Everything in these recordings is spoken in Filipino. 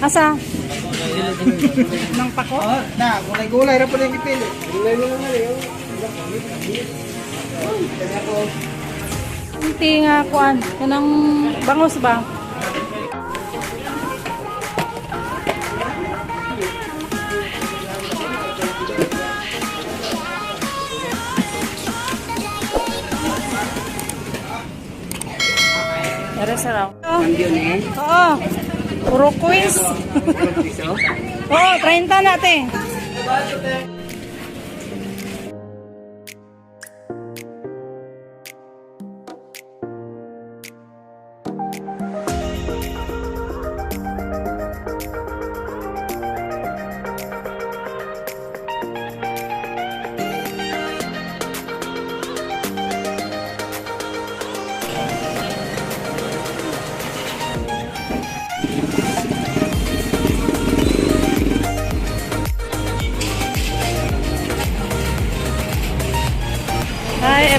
Asa? Nang pako? Oh, na, gulay-gulay ra pala yung ipili. Gulay eh. Kaya ko, Hindi nga kuan. Kanang bangos ba? Pero sarap. Oh. Oo. Puro quiz. Oo, 30 natin. Hi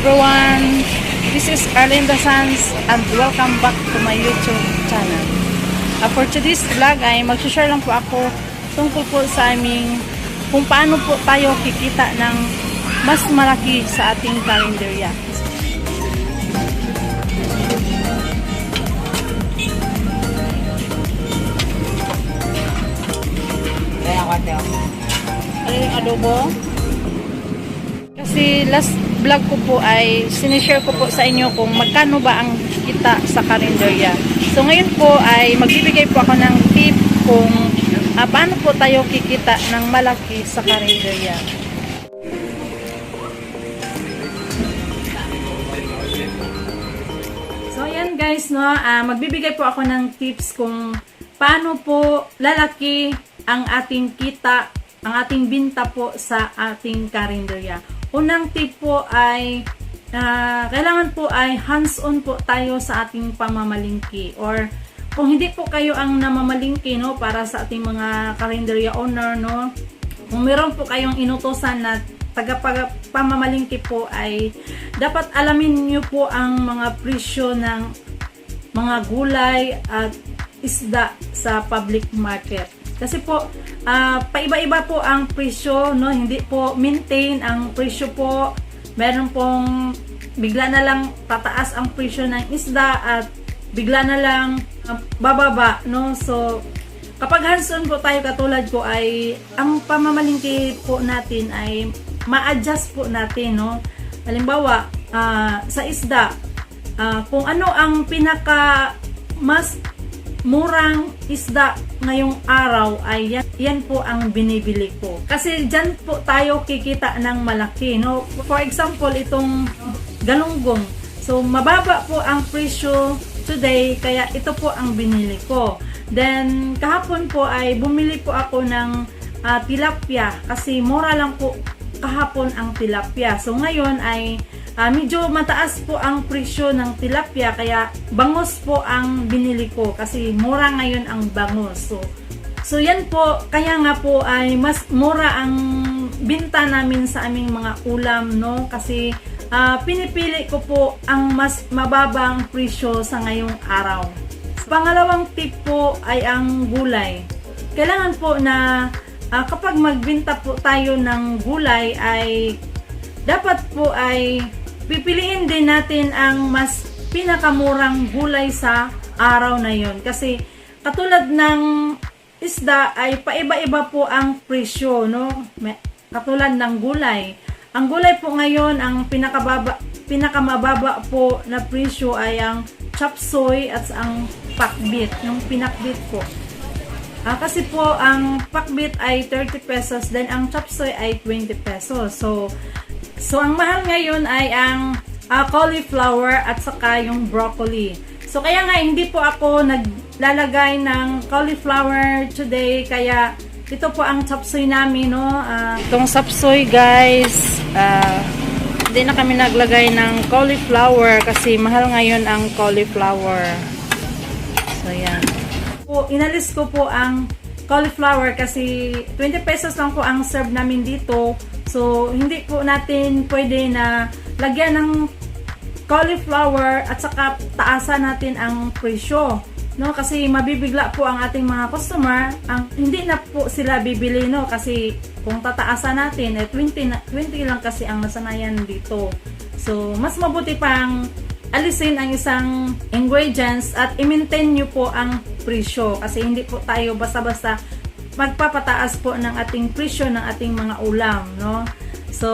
everyone, this is Arlinda Sanz and welcome back to my YouTube channel. Uh, for today's vlog ay mag-share lang po ako tungkol po sa aming kung paano po tayo kikita ng mas malaki sa ating ko ate. Ano yung adobo? Kasi last vlog ko po ay sinishare ko po sa inyo kung magkano ba ang kita sa kalendarya. So ngayon po ay magbibigay po ako ng tip kung ah, paano po tayo kikita ng malaki sa kalendarya. So yan guys, no, ah, magbibigay po ako ng tips kung paano po lalaki ang ating kita, ang ating binta po sa ating karinderya. Unang tip po ay ah, kailangan po ay hands-on po tayo sa ating pamamalingki or kung hindi po kayo ang namamalingki no para sa ating mga karinderya owner no kung meron po kayong inutosan na tagapamamalingki po ay dapat alamin niyo po ang mga presyo ng mga gulay at isda sa public market. Kasi po, ah, paiba-iba po ang presyo, no? Hindi po maintain ang presyo po. Meron pong bigla na lang tataas ang presyo ng isda at bigla na lang ah, bababa, no? So, kapag hands-on po tayo katulad ko ay ang pamamalingki po natin ay ma-adjust po natin, no? Halimbawa, ah, sa isda, ah, kung ano ang pinaka mas murang isda ngayong araw ay yan, yan po ang binibili ko. Kasi dyan po tayo kikita ng malaki. No? For example, itong galunggong. So, mababa po ang presyo today, kaya ito po ang binili ko. Then, kahapon po ay bumili po ako ng ah, tilapia kasi mura lang po kahapon ang tilapia. So, ngayon ay Ah, medyo mataas po ang presyo ng tilapia kaya bangos po ang binili ko kasi mura ngayon ang bangos. So, so yan po, kaya nga po ay mas mura ang binta namin sa aming mga ulam, no? Kasi ah, pinipili ko po ang mas mababang presyo sa ngayong araw. Pangalawang tip po ay ang gulay. Kailangan po na ah, kapag magbinta po tayo ng gulay ay dapat po ay pipiliin din natin ang mas pinakamurang gulay sa araw na yon kasi katulad ng isda ay paiba-iba po ang presyo no May- katulad ng gulay ang gulay po ngayon ang pinakababa pinakamababa po na presyo ay ang chop suey at ang pakbit yung pinakbit po Ah, kasi po, ang pakbit ay 30 pesos, then ang chop suey ay 20 pesos. So, so ang mahal ngayon ay ang ah, cauliflower at saka yung broccoli. So, kaya nga, hindi po ako naglalagay ng cauliflower today, kaya ito po ang suey namin, no? Ah, itong suey, guys, ah, hindi na kami naglagay ng cauliflower kasi mahal ngayon ang cauliflower. So, yan po, inalis ko po ang cauliflower kasi 20 pesos lang po ang serve namin dito. So, hindi po natin pwede na lagyan ng cauliflower at saka taasan natin ang presyo. No? Kasi mabibigla po ang ating mga customer. Ang hindi na po sila bibili no? Kasi kung tataasan natin eh 20 na, 20 lang kasi ang nasanayan dito. So mas mabuti pang alisin ang isang ingredients at i-maintain nyo po ang presyo. Kasi hindi po tayo basta-basta magpapataas po ng ating presyo ng ating mga ulam no? So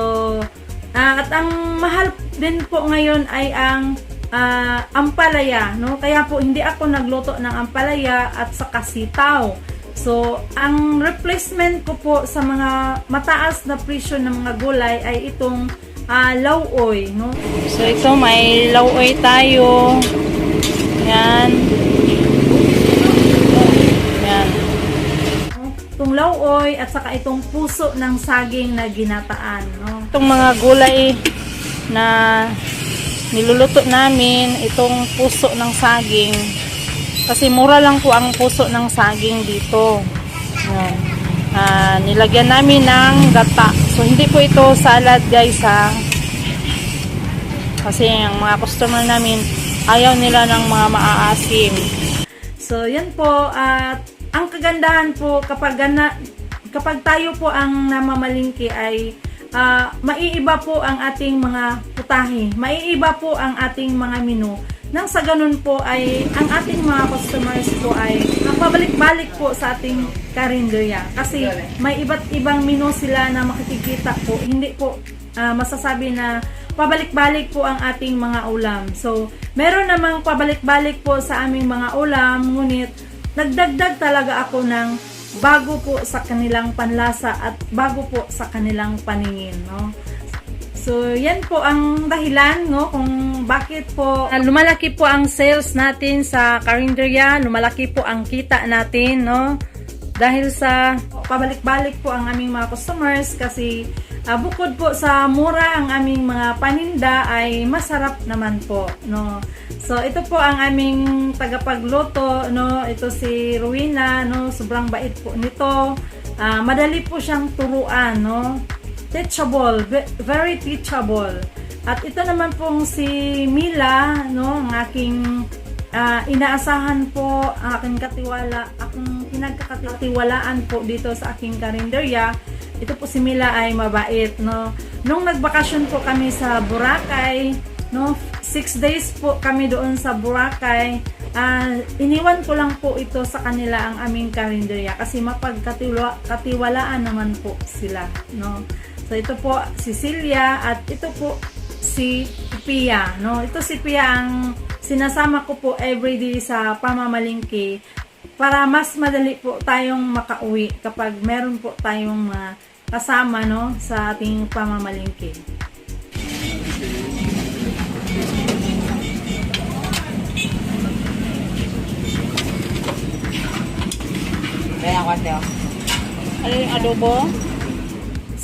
ah, at ang mahal din po ngayon ay ang ah, ampalaya, no? Kaya po hindi ako nagluto ng ampalaya at saka sitaw. So, ang replacement ko po sa mga mataas na presyo ng mga gulay ay itong ah, lauoy, no? So, ito may lauoy tayo. Yan. Yan. Itong lauoy at saka itong puso ng saging na ginataan, no? Itong mga gulay na niluluto namin itong puso ng saging. Kasi mura lang po ang puso ng saging dito. Yan. Ah, nilagyan namin ng gata. So hindi po ito salad guys ha. Kasi ang mga customer namin ayaw nila ng mga maaasim. So yan po. At ang kagandahan po kapag gana, kapag tayo po ang namamalingki ay ah, maiiba po ang ating mga putahe. Maiiba po ang ating mga menu. Nang sa ganun po ay ang ating mga customers po ay pabalik-balik po sa ating karinderya. Kasi may iba't ibang menu sila na makikita po. Hindi po ah, masasabi na pabalik-balik po ang ating mga ulam. So, meron namang pabalik-balik po sa aming mga ulam, ngunit nagdagdag talaga ako ng bago po sa kanilang panlasa at bago po sa kanilang paningin, no? So, yan po ang dahilan, no, kung bakit po ah, lumalaki po ang sales natin sa karinderya, lumalaki po ang kita natin, no? Dahil sa pabalik-balik po ang aming mga customers kasi ah, bukod po sa mura ang aming mga paninda ay masarap naman po, no? So, ito po ang aming tagapagluto, no? Ito si Rowena, no? Sobrang bait po nito. Ah, madali po siyang turuan, no? Teachable, ve- very teachable. At ito naman pong si Mila, no? Ang aking ah, inaasahan po, ang aking katiwala, akong pinagkakatiwalaan po dito sa aking karinderya. Ito po si Mila ay mabait, no? Nung nagbakasyon po kami sa Boracay, no? Six days po kami doon sa Boracay. Ah, iniwan ko lang po ito sa kanila ang aming karinderya kasi mapagkatiwalaan naman po sila, no? So ito po si Celia at ito po si Pia, no? Ito si Pia ang sinasama ko po everyday sa pamamalingki para mas madali po tayong makauwi kapag meron po tayong mga kasama no sa ating pamamalingki. Kaya ko ate. Ano yung adobo?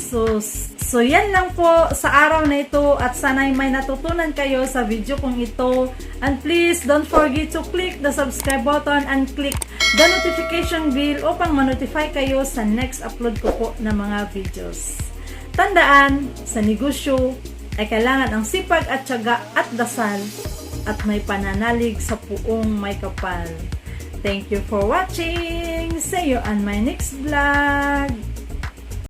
So, so yan lang po sa araw na ito at sana'y may natutunan kayo sa video kong ito. And please don't forget to click the subscribe button and click the notification bell upang ma-notify kayo sa next upload ko po ng mga videos. Tandaan, sa negosyo ay kailangan ang sipag at tiyaga at dasal at may pananalig sa puong may kapal. Thank you for watching. See you on my next vlog.